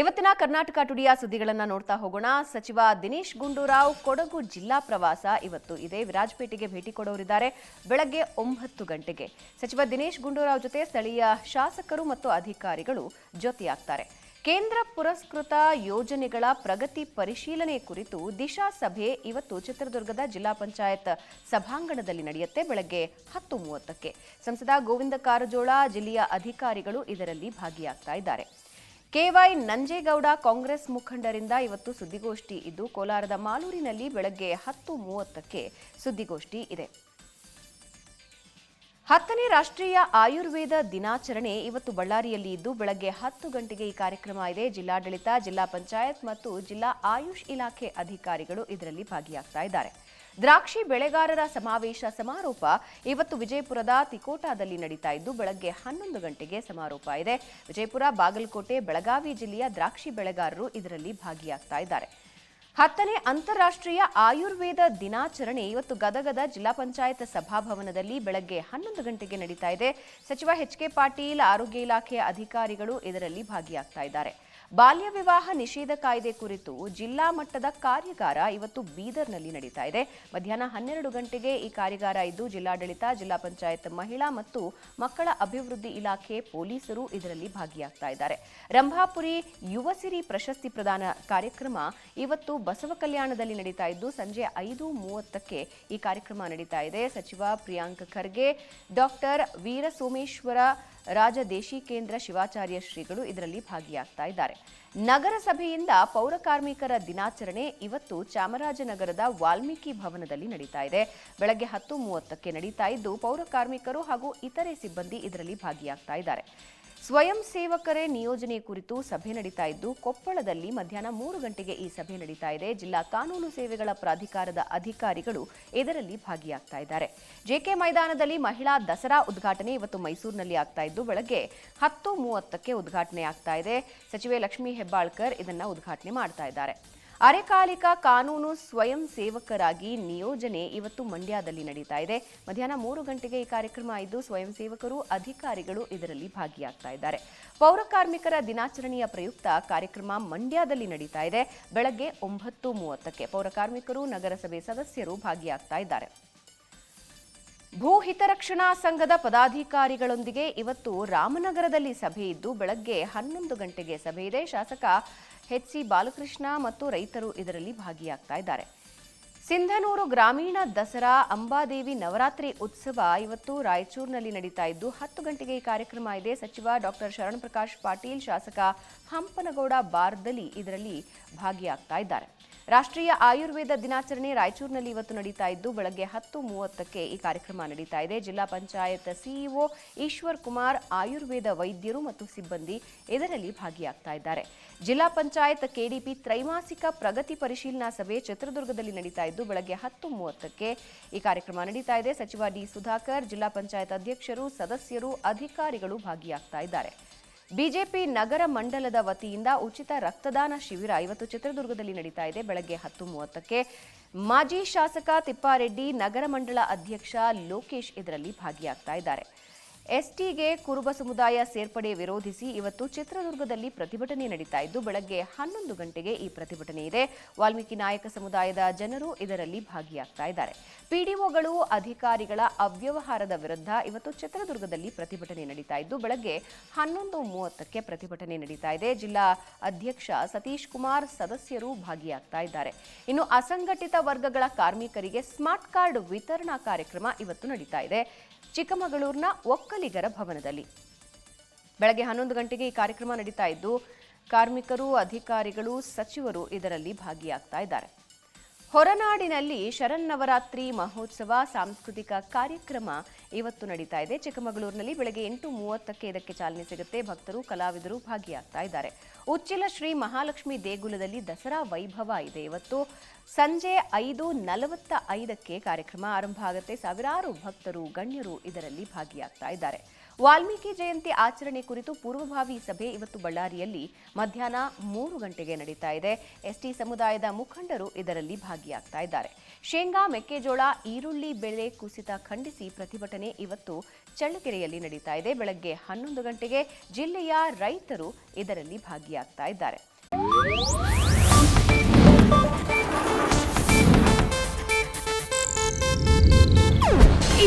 ಇವತ್ತಿನ ಕರ್ನಾಟಕ ಟುಡಿಯ ಸುದ್ದಿಗಳನ್ನು ನೋಡ್ತಾ ಹೋಗೋಣ. ಸಚಿವ ದಿನೇಶ್ ಗುಂಡೂರಾವ್ ಕೊಡಗು ಜಿಲ್ಲಾ ಪ್ರವಾಸ ಇವತ್ತು ಇದೆ. ವಿರಾಜಪೇಟೆಗೆ ಭೇಟಿ ಕೊಡೋರಿದ್ದಾರೆ ಬೆಳಗ್ಗೆ ಒಂಬತ್ತು ಗಂಟೆಗೆ. ಸಚಿವ ದಿನೇಶ್ ಗುಂಡೂರಾವ್ ಜೊತೆ ಸ್ಥಳೀಯ ಶಾಸಕರು ಮತ್ತು ಅಧಿಕಾರಿಗಳು ಜೊತೆಯಾಗ್ತಾರೆ. ಕೇಂದ್ರ ಪುರಸ್ಕೃತ ಯೋಜನೆಗಳ ಪ್ರಗತಿ ಪರಿಶೀಲನೆ ಕುರಿತು ದಿಶಾ ಸಭೆ ಇವತ್ತು ಚಿತ್ರದುರ್ಗದ ಜಿಲ್ಲಾ ಪಂಚಾಯತ್ ಸಭಾಂಗಣದಲ್ಲಿ ನಡೆಯುತ್ತೆ ಬೆಳಗ್ಗೆ ಹತ್ತು ಮೂವತ್ತಕ್ಕೆ. ಸಂಸದ ಗೋವಿಂದ ಕಾರಜೋಳ, ಜಿಲ್ಲೆಯ ಅಧಿಕಾರಿಗಳು ಇದರಲ್ಲಿ ಭಾಗಿಯಾಗ್ತಾ ಇದ್ದಾರೆ. ಕೆವೈ ನಂಜೇಗೌಡ ಕಾಂಗ್ರೆಸ್ ಮುಖಂಡರಿಂದ ಇವತ್ತು ಸುದ್ದಿಗೋಷ್ಠಿ ಇದ್ದು, ಕೋಲಾರದ ಮಾಲೂರಿನಲ್ಲಿ ಬೆಳಗ್ಗೆ ಹತ್ತು ಮೂವತ್ತಕ್ಕೆ ಸುದ್ದಿಗೋಷ್ಠಿ ಇದೆ. ಹತ್ತನೇ ರಾಷ್ಟ್ರೀಯ ಆಯುರ್ವೇದ ದಿನಾಚರಣೆ ಇವತ್ತು ಬಳ್ಳಾರಿಯಲ್ಲಿ ಇದ್ದು, ಬೆಳಗ್ಗೆ ಹತ್ತು ಗಂಟೆಗೆ ಈ ಕಾರ್ಯಕ್ರಮ ಇದೆ. ಜಿಲ್ಲಾಡಳಿತ, ಜಿಲ್ಲಾ ಪಂಚಾಯತ್ ಮತ್ತು ಜಿಲ್ಲಾ ಆಯುಷ್ ಇಲಾಖೆ ಅಧಿಕಾರಿಗಳು ಇದರಲ್ಲಿ ಭಾಗಿಯಾಗ್ತಾ ಇದ್ದಾರೆ. ದ್ರಾಕ್ಷಿ ಬೆಳೆಗಾರರ ಸಮಾವೇಶ ಸಮಾರೋಪ ಇವತ್ತು ವಿಜಯಪುರದ ತಿಕೋಟಾದಲ್ಲಿ ನಡೀತಾ ಇದ್ದು, ಬೆಳಗ್ಗೆ ಹನ್ನೊಂದು ಗಂಟೆಗೆ ಸಮಾರೋಪ ಇದೆ. ವಿಜಯಪುರ, ಬಾಗಲಕೋಟೆ, ಬೆಳಗಾವಿ ಜಿಲ್ಲೆಯ ದ್ರಾಕ್ಷಿ ಬೆಳೆಗಾರರು ಇದರಲ್ಲಿ ಭಾಗಿಯಾಗ್ತಾ ಇದ್ದಾರೆ. ಹತ್ತನೇ ಅಂತಾರಾಷ್ಟ್ರೀಯ ಆಯುರ್ವೇದ ದಿನಾಚರಣೆ ಇವತ್ತು ಗದಗದ ಜಿಲ್ಲಾ ಪಂಚಾಯತ್ ಸಭಾಭವನದಲ್ಲಿ ಬೆಳಗ್ಗೆ ಹನ್ನೊಂದು ಗಂಟೆಗೆ ನಡೀತಾ ಇದೆ. ಸಚಿವ ಎಚ್ ಕೆ ಪಾಟೀಲ್, ಆರೋಗ್ಯ ಇಲಾಖೆಯ ಅಧಿಕಾರಿಗಳು ಇದರಲ್ಲಿ ಭಾಗಿಯಾಗ್ತಾ ಇದ್ದಾರೆ. ಬಾಲ್ಯ ವಿವಾಹ ನಿಷೇಧ ಕಾಯ್ದೆ ಕುರಿತು ಜಿಲ್ಲಾ ಮಟ್ಟದ ಕಾರ್ಯಾಗಾರ ಇವತ್ತು ಬೀದರ್ನಲ್ಲಿ ನಡೀತಾ ಇದೆ. ಮಧ್ಯಾಹ್ನ ಹನ್ನೆರಡು ಗಂಟೆಗೆ ಈ ಕಾರ್ಯಾಗಾರ ಇದ್ದು, ಜಿಲ್ಲಾಡಳಿತ, ಜಿಲ್ಲಾ ಪಂಚಾಯತ್ ಮಹಿಳಾ ಮತ್ತು ಮಕ್ಕಳ ಅಭಿವೃದ್ಧಿ ಇಲಾಖೆ ಪೊಲೀಸರು ಇದರಲ್ಲಿ ಭಾಗಿಯಾಗ್ತಾ ಇದ್ದಾರೆ. ರಂಭಾಪುರಿ ಯುವಸಿರಿ ಪ್ರಶಸ್ತಿ ಪ್ರದಾನ ಕಾರ್ಯಕ್ರಮ ಇವತ್ತು ಬಸವ ಕಲ್ಯಾಣದಲ್ಲಿ ನಡೀತಾ ಇದ್ದು, ಸಂಜೆ ಐದು ಮೂವತ್ತಕ್ಕೆ ಈ ಕಾರ್ಯಕ್ರಮ ನಡೀತಾ ಇದೆ. ಸಚಿವ ಪ್ರಿಯಾಂಕ್ ಖರ್ಗೆ, ಡಾಕ್ಟರ್ ವೀರ ಸೋಮೇಶ್ವರ ರಾಜ ದೇಶಿಕೇಂದ್ರ ಶಿವಾಚಾರ್ಯ ಶ್ರೀಗಳು ಇದರಲ್ಲಿ ಭಾಗಿಯಾಗ್ತಾ ಇದ್ದಾರೆ. ನಗರಸಭೆಯಿಂದ ಪೌರಕಾರ್ಮಿಕರ ದಿನಾಚರಣೆ ಇವತ್ತು ಚಾಮರಾಜನಗರದ ವಾಲ್ಮೀಕಿ ಭವನದಲ್ಲಿ ನಡೀತಾ ಇದೆ. ಬೆಳಗ್ಗೆ ಹತ್ತು ಮೂವತ್ತಕ್ಕೆ ನಡೀತಾ ಇದ್ದು ಪೌರಕಾರ್ಮಿಕರು ಹಾಗೂ ಇತರೆ ಸಿಬ್ಬಂದಿ ಇದರಲ್ಲಿ ಭಾಗಿಯಾಗ್ತಾ ಇದ್ದಾರೆ. ಸ್ವಯಂ ಸೇವಕರೇ ನಿಯೋಜನೆ ಕುರಿತು ಸಭೆ ನಡೀತಾ ಇದ್ದು, ಕೊಪ್ಪಳದಲ್ಲಿ ಮಧ್ಯಾಹ್ನ ಮೂರು ಗಂಟೆಗೆ ಈ ಸಭೆ ನಡೀತಾ ಇದೆ. ಜಿಲ್ಲಾ ಕಾನೂನು ಸೇವೆಗಳ ಪ್ರಾಧಿಕಾರದ ಅಧಿಕಾರಿಗಳು ಇದರಲ್ಲಿ ಭಾಗಿಯಾಗ್ತಾ ಇದ್ದಾರೆ. ಜೆಕೆ ಮೈದಾನದಲ್ಲಿ ಮಹಿಳಾ ದಸರಾ ಉದ್ಘಾಟನೆ ಇವತ್ತು ಮೈಸೂರಿನಲ್ಲಿ ಆಗ್ತಾ ಇದ್ದು, ಬೆಳಗ್ಗೆ ಹತ್ತು ಮೂವತ್ತಕ್ಕೆ ಉದ್ಘಾಟನೆ ಆಗ್ತಾ ಇದೆ. ಸಚಿವೆ ಲಕ್ಷ್ಮೀ ಹೆಬ್ಬಾಳ್ಕರ್ ಇದನ್ನ ಉದ್ಘಾಟನೆ ಮಾಡ್ತಾ ಇದ್ದಾರೆ. ಅರೆಕಾಲಿಕ ಕಾನೂನು ಸ್ವಯಂ ಸೇವಕರಾಗಿ ನಿಯೋಜನೆ ಇವತ್ತು ಮಂಡ್ಯದಲ್ಲಿ ನಡೀತಾ ಇದೆ. ಮಧ್ಯಾಹ್ನ ಮೂರು ಗಂಟೆಗೆ ಈ ಕಾರ್ಯಕ್ರಮ ಇದ್ದು ಸ್ವಯಂ ಸೇವಕರು, ಅಧಿಕಾರಿಗಳು ಇದರಲ್ಲಿ ಭಾಗಿಯಾಗ್ತಾ ಇದ್ದಾರೆ. ಪೌರ ಕಾರ್ಮಿಕರ ದಿನಾಚರಣೆಯ ಪ್ರಯುಕ್ತ ಕಾರ್ಯಕ್ರಮ ಮಂಡ್ಯದಲ್ಲಿ ನಡೀತಾ ಇದೆ. ಬೆಳಗ್ಗೆ ಒಂಬತ್ತು ಮೂವತ್ತಕ್ಕೆ ಪೌರ ಕಾರ್ಮಿಕರು, ನಗರಸಭೆ ಸದಸ್ಯರು ಭಾಗಿಯಾಗ್ತಾ ಇದ್ದಾರೆ. ಭೂ ಹಿತರಕ್ಷಣಾ ಸಂಘದ ಪದಾಧಿಕಾರಿಗಳೊಂದಿಗೆ ಇವತ್ತು ರಾಮನಗರದಲ್ಲಿ ಸಭೆ ಇದ್ದು ಬೆಳಗ್ಗೆ ಹನ್ನೊಂದು ಗಂಟೆಗೆ ಸಭೆ ಇದೆ. ಶಾಸಕ ಎಚ್ ಸಿ ಬಾಲಕೃಷ್ಣ ಮತ್ತು ರೈತರು ಇದರಲ್ಲಿ ಭಾಗಿಯಾಗ್ತಾ ಇದ್ದಾರೆ. ಸಿಂಧನೂರು ಗ್ರಾಮೀಣ ದಸರಾ ಅಂಬಾದೇವಿ ನವರಾತ್ರಿ ಉತ್ಸವ ಇವತ್ತು ರಾಯಚೂರಿನಲ್ಲಿ ನಡೀತಾ ಇದ್ದು, ಹತ್ತು ಗಂಟೆಗೆ ಈ ಕಾರ್ಯಕ್ರಮ ಇದೆ. ಸಚಿವ ಡಾಕ್ಟರ್ ಶರಣ್ ಪ್ರಕಾಶ್ ಪಾಟೀಲ್, ಶಾಸಕ ಹಂಪನಗೌಡ ಬಾರ್ದಲಿ ಇದರಲ್ಲಿ ಭಾಗಿಯಾಗ್ತಾ ಇದ್ದಾರೆ. ರಾಷ್ಟ್ರೀಯ ಆಯುರ್ವೇದ ದಿನಾಚರಣೆ ರಾಯಚೂರಿನಲ್ಲಿ ಇವತ್ತು ನಡೀತಾ ಇದ್ದು, ಬೆಳಗ್ಗೆ ಹತ್ತು ಮೂವತ್ತಕ್ಕೆ ಈ ಕಾರ್ಯಕ್ರಮ ನಡೀತಾ ಇದೆ. ಜಿಲ್ಲಾ ಪಂಚಾಯತ್ ಸಿಇಒ ಈಶ್ವರ್ ಕುಮಾರ್, ಆಯುರ್ವೇದ ವೈದ್ಯರು ಮತ್ತು ಸಿಬ್ಬಂದಿ ಇದರಲ್ಲಿ ಭಾಗಿಯಾಗ್ತಾ ಇದ್ದಾರೆ. ಜಿಲ್ಲಾ ಪಂಚಾಯತ್ ಕೆಡಿಪಿ ತ್ರೈಮಾಸಿಕ ಪ್ರಗತಿ ಪರಿಶೀಲನಾ ಸಭೆ ಚಿತ್ರದುರ್ಗದಲ್ಲಿ ನಡೀತಾ ಇದ್ದು, ಬೆಳಗ್ಗೆ ಹತ್ತು ಮೂವತ್ತಕ್ಕೆ ಈ ಕಾರ್ಯಕ್ರಮ ನಡೀತಾ ಇದೆ. ಸಚಿವ ಡಿ ಸುಧಾಕರ್, ಜಿಲ್ಲಾ ಪಂಚಾಯತ್ ಅಧ್ಯಕ್ಷರು, ಸದಸ್ಯರು, ಅಧಿಕಾರಿಗಳು ಭಾಗಿಯಾಗ್ತಾ ಇದ್ದಾರೆ. ಬಿಜೆಪಿ ನಗರ ಮಂಡಲದ ವತಿಯಿಂದ ಉಚಿತ ರಕ್ತದಾನ ಶಿಬಿರ ಇವತ್ತು ಚಿತ್ರದುರ್ಗದಲ್ಲಿ ನಡೀತಾ ಇದೆ. ಬೆಳಗ್ಗೆ ಹತ್ತು ಮೂವತ್ತಕ್ಕೆ ಮಾಜಿ ಶಾಸಕ ತಿಪ್ಪಾರೆಡ್ಡಿ ನಗರ ಮಂಡಲ ಅಧ್ಯಕ್ಷ ಲೋಕೇಶ್ ಇದರಲ್ಲಿ ಭಾಗಿಯಾಗ್ತಾ ಇದ್ದಾರೆ. ಎಸ್ಟಿಗೆ ಕುರುಬ ಸಮುದಾಯ ಸೇರ್ಪಡೆ ವಿರೋಧಿಸಿ ಇವತ್ತು ಚಿತ್ರದುರ್ಗದಲ್ಲಿ ಪ್ರತಿಭಟನೆ ನಡೀತಾ ಇದ್ದು, ಬೆಳಗ್ಗೆ ಹನ್ನೊಂದು ಗಂಟೆಗೆ ಈ ಪ್ರತಿಭಟನೆ ಇದೆ. ವಾಲ್ಮೀಕಿ ನಾಯಕ ಸಮುದಾಯದ ಜನರು ಇದರಲ್ಲಿ ಭಾಗಿಯಾಗ್ತಾ ಇದ್ದಾರೆ. ಪಿಡಿಒಗಳು ಅಧಿಕಾರಿಗಳ ಅವ್ಯವಹಾರದ ವಿರುದ್ಧ ಇವತ್ತು ಚಿತ್ರದುರ್ಗದಲ್ಲಿ ಪ್ರತಿಭಟನೆ ನಡೀತಾ ಇದ್ದು, ಬೆಳಗ್ಗೆ ಹನ್ನೊಂದು ಮೂವತ್ತಕ್ಕೆ ಪ್ರತಿಭಟನೆ ನಡೀತಾ ಇದೆ. ಜಿಲ್ಲಾ ಅಧ್ಯಕ್ಷ ಸತೀಶ್ ಕುಮಾರ್ ಸದಸ್ಯರು ಭಾಗಿಯಾಗ್ತಾ ಇದ್ದಾರೆ. ಇನ್ನು ಅಸಂಘಟಿತ ವರ್ಗಗಳ ಕಾರ್ಮಿಕರಿಗೆ ಸ್ಮಾರ್ಟ್ ಕಾರ್ಡ್ ವಿತರಣಾ ಕಾರ್ಯಕ್ರಮ ಇವತ್ತು ನಡೀತಾ ಇದೆ. ಚಿಕ್ಕಮಗಳೂರಿನ ಒಕ್ಕಲಿಗರ ಭವನದಲ್ಲಿ. ಬೆಳಗ್ಗೆ ಹನ್ನೊಂದು ಗಂಟೆಗೆ ಈ ಕಾರ್ಯಕ್ರಮ ನಡೀತಾ ಇದ್ದು, ಕಾರ್ಮಿಕರು, ಅಧಿಕಾರಿಗಳು, ಸಚಿವರು ಇದರಲ್ಲಿ ಭಾಗಿಯಾಗ್ತಾ ಇದ್ದಾರೆ. ಹೊರನಾಡಿನಲ್ಲಿ ಶರನ್ನವರಾತ್ರಿ ಮಹೋತ್ಸವ ಸಾಂಸ್ಕೃತಿಕ ಕಾರ್ಯಕ್ರಮ ಇವತ್ತು ನಡೀತಾ ಇದೆ. ಚಿಕ್ಕಮಗಳೂರಿನಲ್ಲಿ ಬೆಳಗ್ಗೆ ಎಂಟು ಮೂವತ್ತಕ್ಕೆ ಇದಕ್ಕೆ ಚಾಲನೆ ಸಿಗುತ್ತೆ. ಭಕ್ತರು, ಕಲಾವಿದರು ಭಾಗಿಯಾಗ್ತಾ ಇದ್ದಾರೆ. ಉಚ್ಚಿಲ ಶ್ರೀ ಮಹಾಲಕ್ಷ್ಮಿ ದೇಗುಲದಲ್ಲಿ ದಸರಾ ವೈಭವ ಇದೆ. ಇವತ್ತು ಸಂಜೆ ಐದು ನಲವತ್ತ ಐದಕ್ಕೆ ಕಾರ್ಯಕ್ರಮ ಆರಂಭ ಆಗುತ್ತೆ. ಸಾವಿರಾರು ಭಕ್ತರು, ಗಣ್ಯರು ಇದರಲ್ಲಿ ಭಾಗಿಯಾಗ್ತಾ ಇದ್ದಾರೆ. ವಾಲ್ಮೀಕಿ ಜಯಂತಿ ಆಚರಣೆ ಕುರಿತು ಪೂರ್ವಭಾವಿ ಸಭೆ ಇವತ್ತು ಬಳ್ಳಾರಿಯಲ್ಲಿ ಮಧ್ಯಾಹ್ನ ಮೂರು ಗಂಟೆಗೆ ನಡೀತಾ ಇದೆ. ಎಸ್ಟಿ ಸಮುದಾಯದ ಮುಖಂಡರು ಇದರಲ್ಲಿ ಭಾಗಿಯಾಗ್ತಾ ಇದ್ದಾರೆ. ಶೇಂಗಾ, ಮೆಕ್ಕೆಜೋಳ, ಈರುಳ್ಳಿ, ಬೆಳೆ ಕುಸಿತ ಖಂಡಿಸಿ ಪ್ರತಿಭಟನೆ ಇವತ್ತು ಚಳ್ಳಕೆರೆಯಲ್ಲಿ ನಡೀತಾ ಇದೆ. ಬೆಳಗ್ಗೆ ಹನ್ನೊಂದು ಗಂಟೆಗೆ ಜಿಲ್ಲೆಯ ರೈತರು ಇದರಲ್ಲಿ ಭಾಗಿಯಾಗ್ತಾ ಇದ್ದಾರೆ.